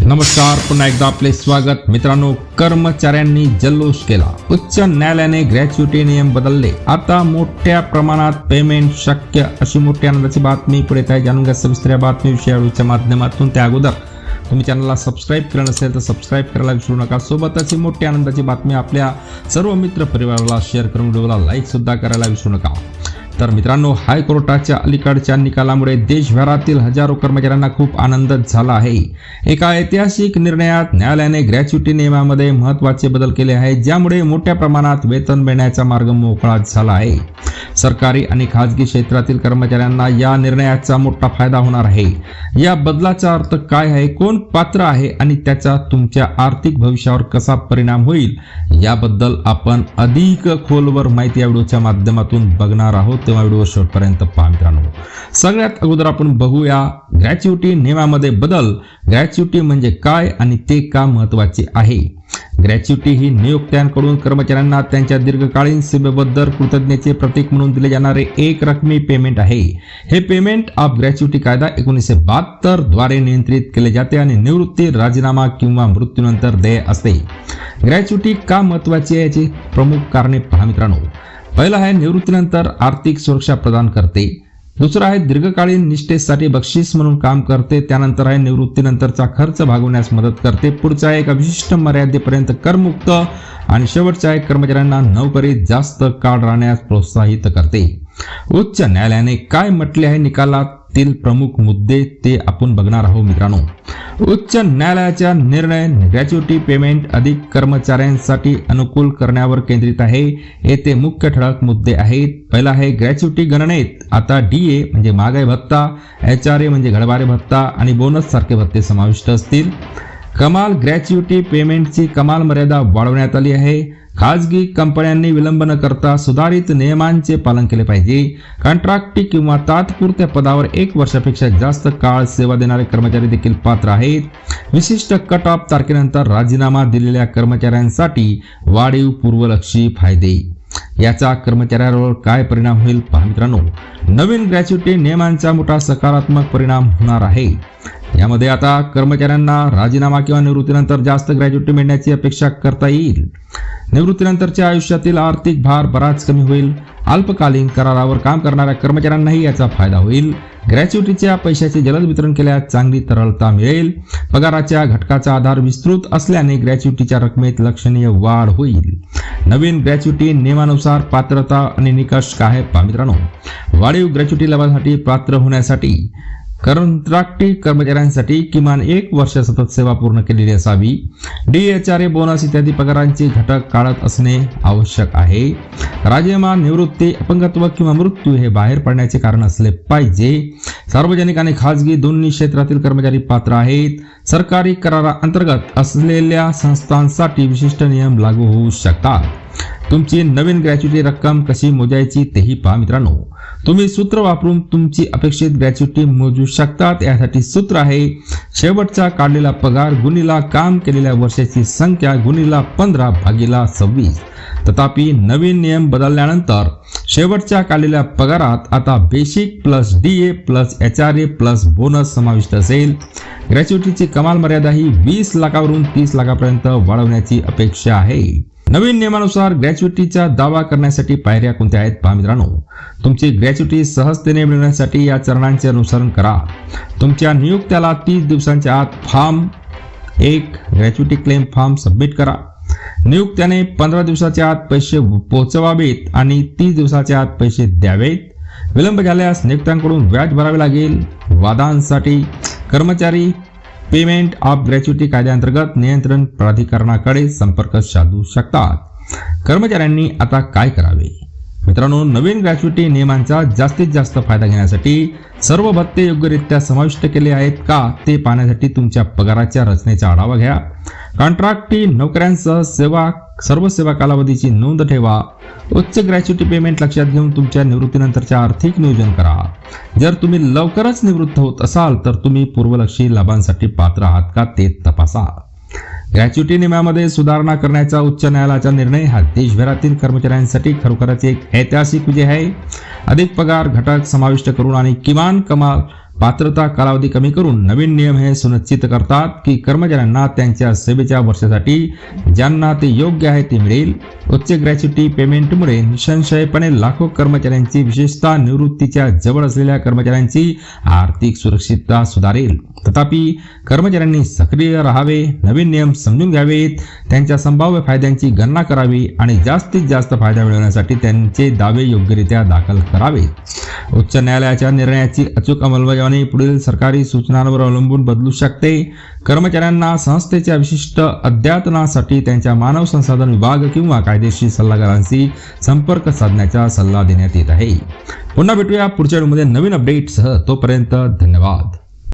नमस्कार पुन्हा एकदा आपले स्वागत. मित्रांनो कर्मचाऱ्यांनी जल्लोष केला. उच्च न्यायालयाने ग्रॅच्युटी नियम बदलले. आता मोठ्या प्रमाणात पेमेंट शक्य अशी मोठी आनंदाची बातमी पुढे येत आहे. जाणून घ्या सविस्तर या बातमीविषयीच्या माध्यमातून त्या अगोदर. तुम्ही चॅनलला सबस्क्राईब केलं नसेल तर सबस्क्राईब करायला विसरू नका. सोबतच ही मोठी आनंदाची बातमी आपल्या सर्व मित्र परिवाराला शेअर करून व्हिडिओला लाईक सुद्धा करायला विसरू नका. तर मित्रांनो हायकोर्टाच्या अलीकडच्या निकालामुळे देशभरातील हजारो कर्मचाऱ्यांना खूप आनंद झाला आहे. एका ऐतिहासिक निर्णयात न्यायालयाने ग्रॅच्युटी नियमामध्ये महत्त्वाचे बदल केले आहेत ज्यामुळे मोठ्या प्रमाणात वेतन मिळण्याचा मार्ग मोकळा झाला आहे. सरकारी आणि खाजगी क्षेत्रातील कर्मचाऱ्यांना या निर्णयाचा मोठा फायदा होणार आहे. या बदलाचा अर्थ काय आहे कोण पात्र आहे आणि त्याचा तुमच्या आर्थिक भविष्यावर कसा परिणाम होईल याबद्दल आपण अधिक खोलवर माहिती या व्हिडिओच्या माध्यमातून बघणार आहोत. तेव्हा व्हिडिओ शेवटपर्यंत पहा मित्रांनो सगळ्यात अगोदर आपण बघूया ग्रॅच्युटी नियमामध्ये बदल. ग्रॅच्युटी म्हणजे काय आणि ते का महत्त्वाचे आहे? ग्रॅच्युटी ही नियोक्त्यांकडून कर्मचाऱ्यांना त्यांच्या दीर्घकालीन सेवेबद्दल कृतज्ञतेचे प्रतीक म्हणून दिले जाणारे एक रकमी पेमेंट आहे. हे पेमेंट ऑफ ग्रॅच्युटी कायदा एकोणीसशे बहात्तरद्वारे नियंत्रित केले जाते आणि निवृत्ती राजीनामा किंवा मृत्यूनंतर देय असते. ग्रॅच्युटी का महत्वाची आहे याची प्रमुख कारणे पहा मित्रांनो. पहिलं आहे निवृत्तीनंतर आर्थिक सुरक्षा प्रदान करते. दुसरं आहे दीर्घकालीन निष्ठेसाठी बक्षीस म्हणून काम करते. त्यानंतर आहे निवृत्तीनंतरचा खर्च भागवण्यास मदत करते. पुढचा आहे एका विशिष्ट मर्यादेपर्यंत करमुक्त आणि शेवटच्या आहे कर्मचाऱ्यांना नोकरीत जास्त काळ राहण्यास प्रोत्साहित करते. उच्च न्यायालयाने काय म्हटले आहे निकालात? तील प्रमुख मुद्दे ते आपण बघणार आहोत मित्रांनो. उच्च न्यायालयाचा निर्णय ग्रॅच्युटी पेमेंट अधिक कर्मचाऱ्यांसाठी अनुकूल करण्यावर केंद्रित आहे. येथे मुख्य ठळक मुद्दे आहेत. पहिला आहे ग्रॅच्युटी गणनेत. आता डी ए म्हणजे महागाई भत्ता एच आर ए म्हणजे घडबारे भत्ता आणि बोनस सारखे भत्ते समाविष्ट असतील. कमाल ग्रॅच्युटी पेमेंटची कमाल मर्यादा वाढवण्यात आली आहे. खाजगी कंपन्यांनी विलंब न करता सुधारित नियमांचे पालन केले पाहिजे. कॉन्ट्रॅक्टी किंवा तात्पुरत्या पदावर एक वर्षापेक्षा जास्त काळ सेवा देणारे कर्मचारी देखील पात्र आहेत. विशिष्ट कट ऑफ तारखेनंतर राजीनामा दिलेल्या कर्मचाऱ्यांसाठी वाढीव पूर्वलक्षी फायदे. याचा कर्मचाऱ्यांवर काय परिणाम होईल पहा मित्रांनो. नवीन ग्रॅच्युटी नियमांचा मोठा सकारात्मक परिणाम होणार आहे. यामध्ये आता कर्मचाऱ्यांना राजीनामा किंवा निवृत्तीनंतर जास्त ग्रॅज्युटी मिळण्याची अपेक्षा करता येईल. निवृत्तीनंतरच्या आयुष्यातील आर्थिक भार बराच कमी होईल. अल्पकालीन करारावर काम करणाऱ्या कर्मचाऱ्यांनाही याचा फायदा होईल. ग्रॅच्युटीच्या पैशाचे जलद वितरण केल्यास चांगली तरलता मिळेल. पगाराच्या घटकाचा आधार विस्तृत असल्याने ग्रॅच्युटीच्या रकमेत लक्षणीय वाढ होईल. नवीन ग्रॅच्युटी नियमानुसार पात्रता आणि निकष काय आहे पहा मित्रांनो? वाढीव ग्रॅच्युटी लाभासाठी पात्र होण्यासाठी कंत्राटी कर्मचाऱ्यांसाठी किमान एक वर्ष सतत सेवा पूर्ण केलेली असावी. D H R A bonus इत्यादी पगारांचे घटक काढत असणे आवश्यक आहे. राजमान निवृत्ती अपंगत्व किंवा मृत्यू हे बाहेर पडण्याचे कारण असले पाहिजे. सार्वजनिक आणि खाजगी दोन्ही क्षेत्रातील कर्मचारी पात्र आहेत. सरकारी करारा अंतर्गत असलेल्या संस्थांसाठी विशिष्ट नियम लागू होऊ शकतात. तुमची नवीन ग्रॅच्युटी रक्कम कशी मोजायची तेही पहा मित्रांनो. तुम्ही सूत्र वापरून तुमची अपेक्षित ग्रॅच्युटी मोजू शकतात. यासाठी सूत्र आहे शेवटचा काढलेला पगार गुणीला काम केलेल्या वर्षाची संख्या गुणीला पंधरा भागीला सव्वीस. तथापि नवीन नियम बदलल्यानंतर शेवटच्या काढलेल्या पगारात आता basic plus D A plus H R A plus bonus समाविष्ट असेल. ग्रॅच्युटीची कमाल मर्यादा ही वीस लाखावरून तीस लाखापर्यंत वाढवण्याची अपेक्षा आहे. नवीन नियमानुसार ग्रॅच्युटीचा दावा करण्यासाठी पायऱ्या कोणत्या आहेत पहा मित्रांनो. तुमची ग्रॅच्युटी सहजतेने मिळवण्यासाठी या चरणांचे अनुसरण करा. तुमच्या नियुक्त्याला तीस दिवसांच्या आत फॉर्म एक ग्रॅच्युटी क्लेम फॉर्म सबमिट करा. नियुक्त्याने पंधरा दिवसाच्या आत पैसे पोहोचवावेत आणि तीस दिवसाच्या आत पैसे द्यावेत. विलंब झाल्यास नियुक्त्यांकडून व्याज भरावे लागेल. वादांसाठी कर्मचारी पेमेंट ऑफ ग्रॅच्युटी कायद्याअंतर्गत नियंत्रण प्राधिकरणाकडे संपर्क साधू शकतात. कर्मचाऱ्यांनी आता काय करावे? मित्रांनो नवीन ग्रॅच्युटी नियमांचा जास्तीत जास्त फायदा घेण्यासाठी सर्व भत्ते योग्यरित्या समाविष्ट केले आहेत का ते पाहण्यासाठी तुमच्या पगाराच्या रचनेचा आढावा घ्या. कॉन्ट्रॅक्टी नोकऱ्यांसह सेवा सर्व सेवा कालावधीची नोंद ठेवा. उच्च ग्रॅच्युटी पेमेंट लक्षात घेऊन तुमच्या निवृत्तीनंतरचे आर्थिक नियोजन करा. जर तुम्ही लवकरच निवृत्त होत असाल तर तुम्ही पूर्वलक्षी लाभांसाठी पात्र आहात का ते तपासा. ग्रॅच्युटी नियमामध्ये सुधारणा करण्याचा उच्च न्यायालयाचा निर्णय हा देशभरातील कर्मचाऱ्यांसाठी खरोखरच एक ऐतिहासिक विजय आहे. अधिक पगार घटक समाविष्ट करून आणि किमान कमाल पात्रता कालावधी कमी करून नवीन नियम हे सुनिश्चित करतात की कर्मचाऱ्यांना त्यांच्या सेवेच्या वर्षासाठी ज्यांना ते योग्य आहे ते मिळेल. उच्च ग्रॅच्युटी पेमेंटमुळे निसंशयपणे लाखो कर्मचाऱ्यांची विशेषतः निवृत्तीच्या जवळ असलेल्या कर्मचाऱ्यांची आर्थिक सुरक्षितता सुधारेल. तथापि कर्मचाऱ्यांनी सक्रिय राहावे नवीन नियम समजून घ्यावेत त्यांच्या संभाव्य फायद्यांची गणना करावी आणि जास्तीत जास्त फायदा मिळवण्यासाठी त्यांचे दावे योग्यरित्या दाखल करावेत. उच्च न्यायालयाच्या निर्णयाची अचूक अंमलबजावणी पुढील सरकारी सूचनांवर अवलंबून बदलू शकते. कर्मचाऱ्यांना संस्थेच्या विशिष्ट अध्यातनासाठी त्यांच्या मानव संसाधन विभाग किंवा कायदेशीर सल्लागारांशी संपर्क साधण्याचा सल्ला देण्यात येत आहे. पुन्हा भेटूया पुढच्या व्हिडिओमध्ये नवीन अपडेटसह तोपर्यंत धन्यवाद.